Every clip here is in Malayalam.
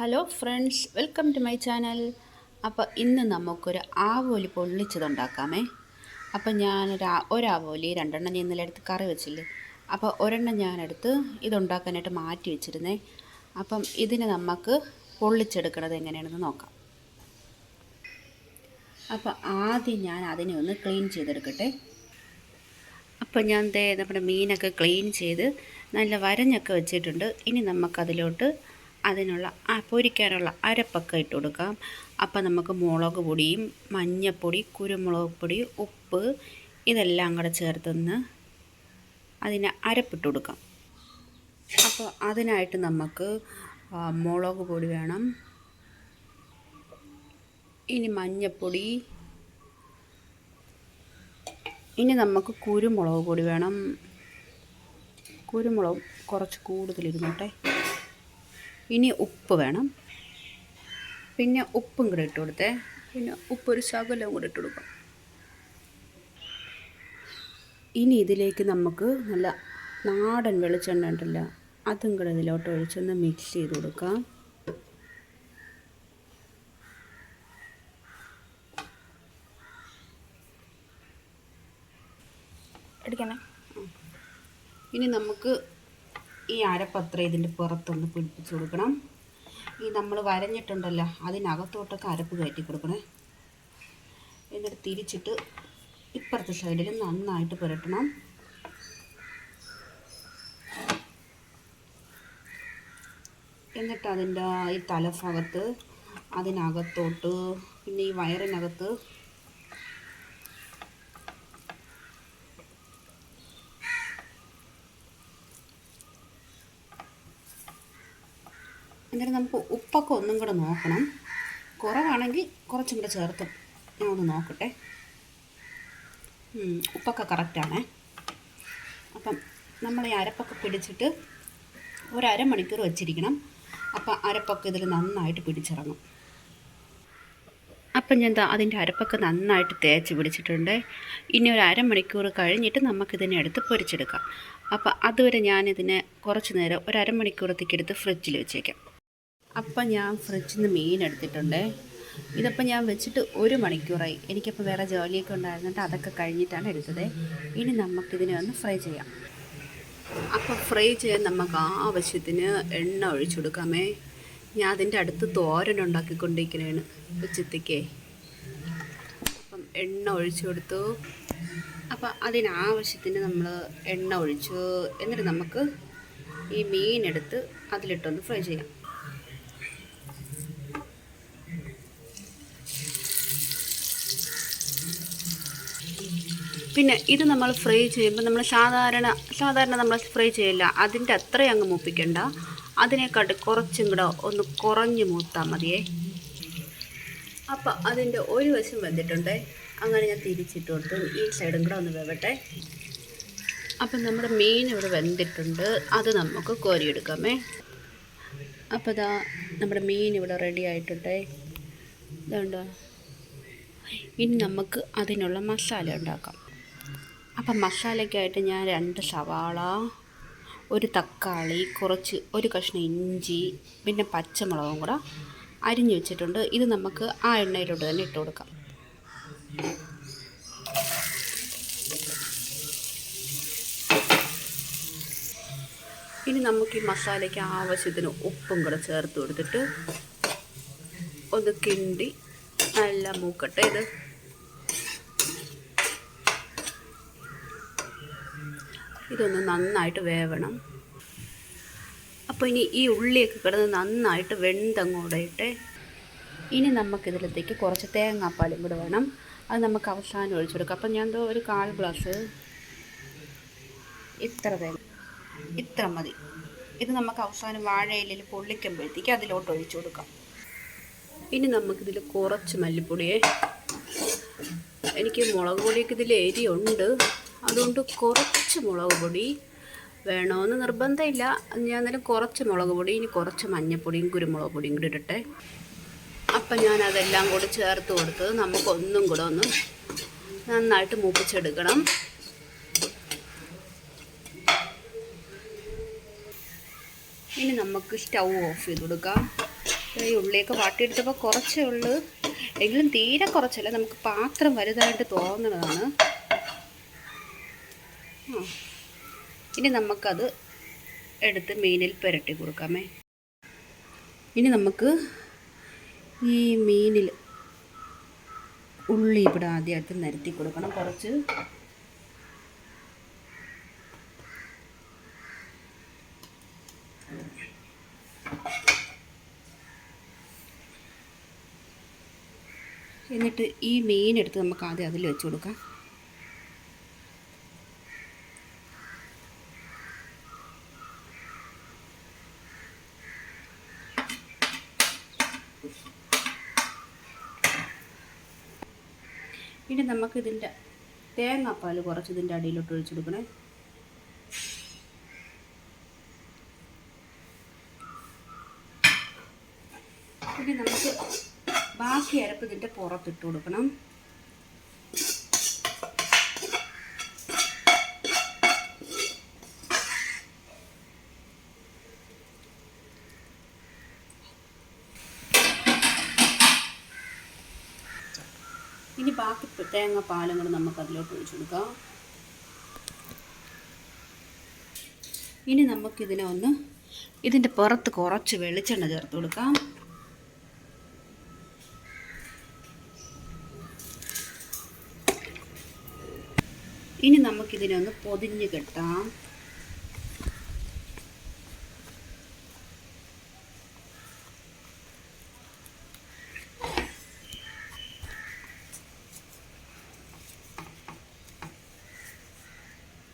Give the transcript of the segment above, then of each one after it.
Hello friends welcome to my channel. അപ്പോൾ ഇന്ന് നമുക്കൊരു ആവോലി പൊള്ളിച്ചതുണ്ടാക്കാമേ. അപ്പോൾ ഞാനൊരു ആ- ഒരു ആവോലി രണ്ടെണ്ണം ഞാൻ ഇന്നലെ എടുത്ത് കറി വെച്ചില്ലേ? അപ്പോൾ ഒരെണ്ണം ഞാനെടുത്ത് ഇതുണ്ടാക്കാനായിട്ട് മാറ്റി വെച്ചിരുന്നേ. അപ്പം ഇതിനെ നമുക്ക് പൊള്ളിച്ചെടുക്കണത് എങ്ങനെയാണെന്ന് നോക്കാം. അപ്പോൾ ആദ്യം ഞാൻ അതിനെ ഒന്ന് ക്ലീൻ ചെയ്തെടുക്കട്ടെ. അപ്പോൾ ഞാൻ ദേ നമ്മുടെ മീനൊക്കെ ക്ലീൻ ചെയ്ത് നല്ല വരഞ്ഞൊക്കെ വെച്ചിട്ടുണ്ട്. ഇനി നമുക്കതിലോട്ട് അതിനുള്ള ആ പൊരിക്കാനുള്ള അരപ്പൊക്കെ ഇട്ട് കൊടുക്കാം. അപ്പം നമുക്ക് മുളക് പൊടിയും മഞ്ഞൾപ്പൊടി കുരുമുളക് പൊടി ഉപ്പ് ഇതെല്ലാം കൂടെ ചേർത്തൊന്ന് അതിന് അരപ്പിട്ട് കൊടുക്കാം. അപ്പോൾ അതിനായിട്ട് നമുക്ക് മുളക് പൊടി വേണം. ഇനി മഞ്ഞൾപ്പൊടി ഇനി നമുക്ക് കുരുമുളക് പൊടി വേണം. കുരുമുളക് കുറച്ച് കൂടുതലിരുന്നോട്ടെ. ഇനി ഉപ്പ് വേണം. പിന്നെ ഉപ്പും കൂടെ ഇട്ട് കൊടുത്തേ. പിന്നെ ഉപ്പ് ഒരു ശകലവും കൂടെ ഇട്ട് കൊടുക്കാം. ഇനി ഇതിലേക്ക് നമുക്ക് നല്ല നാടൻ വെളിച്ചെണ്ണ ഉണ്ടല്ലോ അതും കൂടെ ഇതിലോട്ട് ഒഴിച്ചൊന്ന് മിക്സ് ചെയ്ത് കൊടുക്കാം. എടുക്കണേ? ഇനി നമുക്ക് ഈ അരപ്പത്ര ഇതിന്റെ പുറത്തൊന്ന് പിടിപ്പിച്ച് കൊടുക്കണം. ഈ നമ്മൾ വരഞ്ഞിട്ടുണ്ടല്ലോ അതിനകത്തോട്ടൊക്കെ അരപ്പ് കയറ്റി കൊടുക്കണേ. എന്നിട്ട് തിരിച്ചിട്ട് ഇപ്പുറത്തെ സൈഡിൽ നന്നായിട്ട് പുരട്ടണം. എന്നിട്ട് അതിന്റെ ഈ തലഭാഗത്ത് അതിനകത്തോട്ട് പിന്നെ ഈ വയറിനകത്ത് എന്നിട്ട് നമുക്ക് ഉപ്പൊക്കെ ഒന്നും കൂടെ നോക്കണം. കുറവാണെങ്കിൽ കുറച്ചും കൂടെ ചേർത്ത് ഞാൻ ഒന്ന് നോക്കട്ടെ. ഉപ്പൊക്കെ കറക്റ്റാണേ അപ്പം നമ്മൾ ഈ അരപ്പൊക്കെ പിടിച്ചിട്ട് ഒരു അരമണിക്കൂർ വെച്ചിരിക്കണം. അപ്പം അരപ്പൊക്കെ ഇതിൽ നന്നായിട്ട് പിടിച്ചിറങ്ങും. അപ്പം ഞാൻ അതിന്റെ അരപ്പൊക്കെ നന്നായിട്ട് തേച്ച് പിടിച്ചിട്ടുണ്ട്. ഇനി ഒരു അരമണിക്കൂർ കഴിഞ്ഞിട്ട് നമുക്കിതിനെ എടുത്ത് പൊരിച്ചെടുക്കാം. അപ്പം അതുവരെ ഞാനിതിനെ കുറച്ച് നേരം ഒരു അരമണിക്കൂറത്തേക്ക് എടുത്ത് ഫ്രിഡ്ജിൽ വെച്ചേക്കാം. അപ്പം ഞാൻ ഫ്രിഡ്ജിൽ നിന്ന് മീൻ എടുത്തിട്ടുണ്ട്. ഇതിപ്പോൾ ഞാൻ വെച്ചിട്ട് ഒരു മണിക്കൂറായി. എനിക്കപ്പോൾ വേറെ ജോലിയൊക്കെ ഉണ്ടായിരുന്നിട്ട് അതൊക്കെ കഴിഞ്ഞിട്ടാണ് എടുത്തത്. ഇനി നമുക്കിതിനെ ഒന്ന് ഫ്രൈ ചെയ്യാം. അപ്പോൾ ഫ്രൈ ചെയ്യാൻ നമുക്ക് ആവശ്യത്തിന് എണ്ണ ഒഴിച്ചു കൊടുക്കാമേ. ഞാൻ അതിന്റെ അടുത്ത് തോരൻ ഉണ്ടാക്കിക്കൊണ്ടിരിക്കുന്നതാണ് ഉച്ചത്തേക്കേ. അപ്പം എണ്ണ ഒഴിച്ചു കൊടുത്തു. അപ്പം അതിനാവശ്യത്തിന് നമ്മൾ എണ്ണ ഒഴിച്ചു. എന്നിട്ട് നമുക്ക് ഈ മീനെടുത്ത് അതിലിട്ടൊന്ന് ഫ്രൈ ചെയ്യാം. പിന്നെ ഇത് നമ്മൾ ഫ്രൈ ചെയ്യുമ്പോൾ നമ്മൾ സാധാരണ സാധാരണ നമ്മൾ ഫ്രൈ ചെയ്യില്ല. അതിന്റെ അത്രയും അങ്ങ് മൂപ്പിക്കണ്ട. അതിനെക്കാട്ട് കുറച്ചും കൂടെ ഒന്ന് കുറഞ്ഞ് മൂത്താൽ മതിയേ. അപ്പം അതിന്റെ ഒരു വശം വന്നിട്ടുണ്ട് അങ്ങനെ ഞാൻ തിരിച്ചിട്ട് കൊടുത്തു. ഈ സൈഡും കൂടെ ഒന്ന് വേവട്ടെ. അപ്പം നമ്മുടെ മീൻ ഇവിടെ വെന്തിട്ടുണ്ട്. അത് നമുക്ക് കോരിയെടുക്കാമേ. അപ്പോൾ ഇതാ നമ്മുടെ മീൻ ഇവിടെ റെഡി ആയിട്ടുണ്ട്. ഇതുണ്ടോ ഇനി നമുക്ക് അതിനുള്ള മസാല ഉണ്ടാക്കാം. അപ്പം മസാലയ്ക്കായിട്ട് ഞാൻ രണ്ട് സവാള ഒരു തക്കാളി കുറച്ച് ഒരു കഷ്ണം ഇഞ്ചി പിന്നെ പച്ചമുളകും കൂടെ അരിഞ്ഞു വെച്ചിട്ടുണ്ട്. ഇത് നമുക്ക് ആ എണ്ണയിലോട്ട് തന്നെ ഇട്ട് കൊടുക്കാം. ഇനി നമുക്ക് ഈ മസാലയ്ക്ക് ആവശ്യത്തിന് ഉപ്പും കൂടെ ചേർത്ത് കൊടുത്തിട്ട് ഒന്ന് കിണ്ടി നല്ല മൂക്കട്ടെ ഇത്. ഇതൊന്ന് നന്നായിട്ട് വേവണം. അപ്പോൾ ഇനി ഈ ഉള്ളിയൊക്കെ കിടന്ന് നന്നായിട്ട് വെന്തങ്ങോടയിട്ട് ഇനി നമുക്കിതിലത്തേക്ക് കുറച്ച് തേങ്ങാപ്പാലും കൂടെ വേണം. അത് നമുക്ക് അവസാനം ഒഴിച്ചു കൊടുക്കാം. അപ്പം ഞാൻ ഒരു കാൽ ഗ്ലാസ് ഇത്ര തേങ്ങ ഇത്ര മതി. ഇത് നമുക്ക് അവസാനം വാഴയിലയിൽ പൊള്ളിക്കുമ്പോഴത്തേക്ക് അതിലോട്ട് ഒഴിച്ചു കൊടുക്കാം. ഇനി നമുക്കിതിൽ കുറച്ച് മല്ലിപ്പൊടിയെ എനിക്ക് മുളക് പൊടിയൊക്കെ ഇതിൽ എരിയുണ്ട് അതുകൊണ്ട് കുറച്ച് മുളക് പൊടി വേണമെന്ന് നിർബന്ധമില്ല. ഞാൻ അന്നേരം കുറച്ച് മുളക് പൊടി ഇനി കുറച്ച് മഞ്ഞൾപ്പൊടിയും കുരുമുളക് പൊടിയും കൂടി ഇടട്ടെ. അപ്പം ഞാൻ അതെല്ലാം കൂടി ചേർത്ത് കൊടുത്ത് നമുക്കൊന്നും കൂടെ ഒന്ന് നന്നായിട്ട് മൂപ്പിച്ചെടുക്കണം. ഇനി നമുക്ക് സ്റ്റൗ ഓഫ് ചെയ്ത് കൊടുക്കാം. ഈ ഉള്ളിയൊക്കെ വാട്ടിയെടുത്തപ്പോൾ കുറച്ചേ ഉള്ളൂ. എങ്കിലും തീരെ കുറച്ചല്ല നമുക്ക് പാത്രം വലുതായിട്ട് തോന്നുന്നതാണ് ഇനി നമുക്കത് എടുത്ത് മീനിൽ പുരട്ടി കൊടുക്കാമേ. ഇനി നമുക്ക് ഈ മീനിൽ ഉള്ളി ഇവിടെ ആദ്യമായിട്ട് നിരത്തി കൊടുക്കണം. കുറച്ച് എന്നിട്ട് ഈ മീൻ എടുത്ത് നമുക്ക് ആദ്യം അതിൽ വെച്ച് കൊടുക്കാം. ഇനി നമുക്ക് ഇതിന്റെ തേങ്ങാപ്പാൽ കുറച്ച് ഇതിന്റെ അടിയിലോട്ട് ഒഴിച്ചു കൊടുക്കണേ ഇനി നമുക്ക് ബാക്കി അരപ്പ് ഇതിന്റെ പുറത്തിട്ട് കൊടുക്കണം. ബാക്കി തേങ്ങ പാലും കൂടെ നമുക്ക് അതിലോട്ട് ഒഴിച്ചു കൊടുക്കാം. ഇനി നമുക്കിതിനെ ഒന്ന് ഇതിന്റെ പുറത്ത് കുറച്ച് വെളിച്ചെണ്ണ ചേർത്ത് കൊടുക്കാം. ഇനി നമുക്കിതിനെ ഒന്ന് പൊതിഞ്ഞ് കെട്ടാം.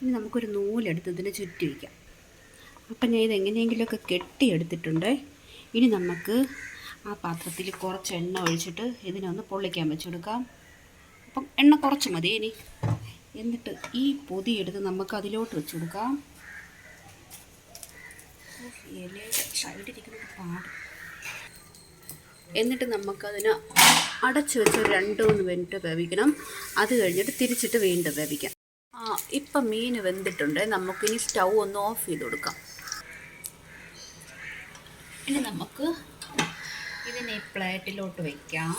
ഇനി നമുക്കൊരു നൂലെടുത്ത് ഇതിന് ചുറ്റി വയ്ക്കാം അപ്പം ഞാൻ ഇത് എങ്ങനെയെങ്കിലുമൊക്കെ കെട്ടിയെടുത്തിട്ടുണ്ട്. ഇനി നമുക്ക് ആ പാത്രത്തിൽ കുറച്ച് എണ്ണ ഒഴിച്ചിട്ട് ഇതിനെ ഒന്ന് പൊള്ളിക്കാൻ വെച്ചെടുക്കാം അപ്പം എണ്ണ കുറച്ച് മതി ഇനി. എന്നിട്ട് ഈ പൊതി എടുത്ത് നമുക്ക് അതിലോട്ട് വെച്ച് കൊടുക്കാം. ഇലയുടെ സൈഡിരിക്കുന്നത് പാട് എന്നിട്ട് നമുക്കതിന് അടച്ചു വെച്ച് രണ്ട് മൂന്ന് മിനിറ്റ് വേവിക്കണം. അത് കഴിഞ്ഞിട്ട് തിരിച്ചിട്ട് വീണ്ടും വേവിക്കാം. ആ ഇപ്പം മീൻ വെന്തിട്ടുണ്ട്. നമുക്കിനി സ്റ്റൗ ഒന്ന് ഓഫ് ചെയ്ത് കൊടുക്കാം. ഇനി നമുക്ക് ഇതിനെ പ്ലേറ്റിലോട്ട് വയ്ക്കാം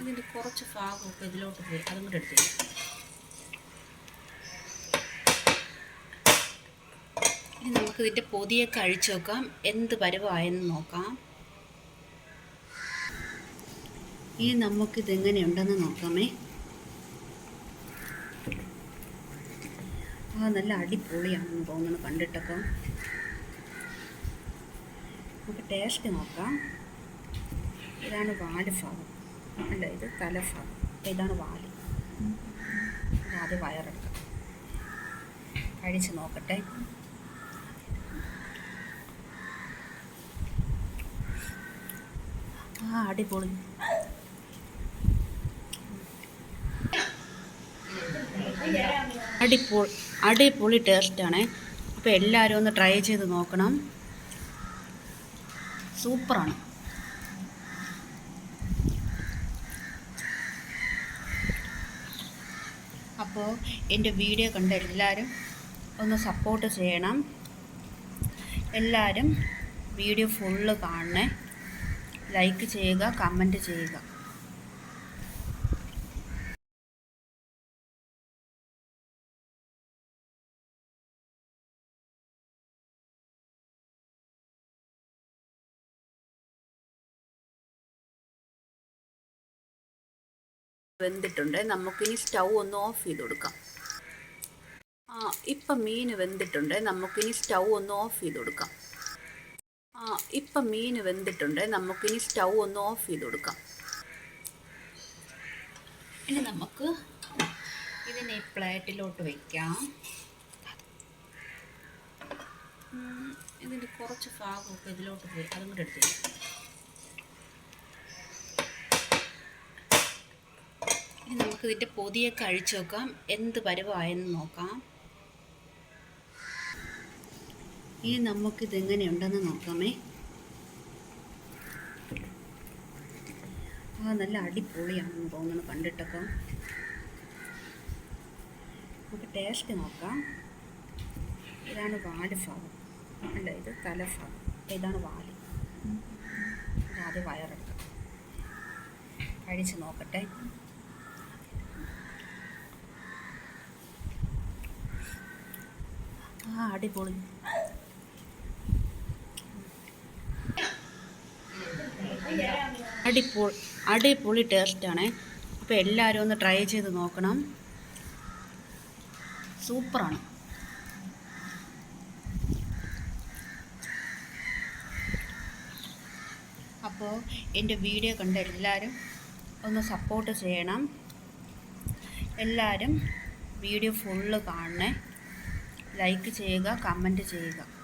ഇതിന്റെ കുറച്ച് ഭാഗമൊക്കെ ഇതിലോട്ട് പോയി. അതും കൂടെ എടുത്ത് ഇനി നമുക്ക് ഇതിന്റെ പൊതിയൊക്കെ അഴിച്ചു നോക്കാം എന്ത് പരിവായെന്ന് നോക്കാം. ഇനി നമുക്കിത് എങ്ങനെയുണ്ടെന്ന് നോക്കാമേ. ആ നല്ല അടിപൊളിയാണെന്ന് തോന്നുന്നു കണ്ടിട്ടൊക്കെ നമുക്ക് ടേസ്റ്റ് നോക്കാം. ഇതാണ് വാൽ ഭാഗം. അല്ല ഇത് തലഭാഗം ഇതാണ് വാൽ. അത് വയറെടുക്കാം. കഴിച്ച് നോക്കട്ടെ. ആ അടിപൊളി. അടിപൊളി അടിപൊളി ടേസ്റ്റാണ് അപ്പോൾ എല്ലാവരും ഒന്ന് ട്രൈ ചെയ്ത് നോക്കണം. സൂപ്പറാണ് അപ്പോൾ എന്റെ വീഡിയോ കണ്ട് എല്ലാവരും ഒന്ന് സപ്പോർട്ട് ചെയ്യണം. എല്ലാവരും വീഡിയോ ഫുള്ള് കാണണേ. ലൈക്ക് ചെയ്യുക കമന്റ് ചെയ്യുക. വെന്തിട്ടുണ്ട്. നമുക്കിനി സ്റ്റൗ ഒന്ന് ഓഫ് ചെയ്ത് കൊടുക്കാം. ആ ഇപ്പം മീൻ വെന്തിട്ടുണ്ട്. നമുക്കിനി സ്റ്റൗ ഒന്ന് ഓഫ് ചെയ്ത് കൊടുക്കാം. ആ ഇപ്പം മീൻ വെന്തിട്ടുണ്ട്. നമുക്കിനി സ്റ്റൗ ഒന്ന് ഓഫ് ചെയ്ത് കൊടുക്കാം. ഇനി നമുക്ക് ഇതിനെ പ്ലേറ്റിലോട്ട് വയ്ക്കാം ഇതിന്റെ കുറച്ച് ഭാഗമൊക്കെ ഇതിലോട്ട് പോയി. അതും കൂടെ എടുത്ത് ഇനി നമുക്ക് ഇതിന്റെ പൊതിയൊക്കെ അഴിച്ചു നോക്കാം എന്ത് പരുവായെന്ന് നോക്കാം. ഇനി നമുക്കിത് എങ്ങനെയുണ്ടെന്ന് നോക്കാമേ. ആ നല്ല അടിപൊളിയാണെന്ന് തോന്നുന്നു കണ്ടിട്ടൊക്കെ. നമുക്ക് ടേസ്റ്റ് നോക്കാം. ഇതാണ് വാൽ ഭാഗം അല്ല ഇത് തലഭാഗം ഇതാണ് വാൽ. ആദ്യം വയറെടുക്കാം. കഴിച്ച് നോക്കട്ടെ. അടിപൊളി. അടിപൊളി അടിപൊളി ടേസ്റ്റാണ് അപ്പോൾ എല്ലാവരും ഒന്ന് ട്രൈ ചെയ്ത് നോക്കണം. സൂപ്പറാണ് അപ്പോൾ എന്റെ വീഡിയോ കണ്ട എല്ലാവരും ഒന്ന് സപ്പോർട്ട് ചെയ്യണം. എല്ലാവരും വീഡിയോ ഫുള്ള് കാണണേ. ലൈക്ക് ചെയ്യുക കമന്റ് ചെയ്യുക.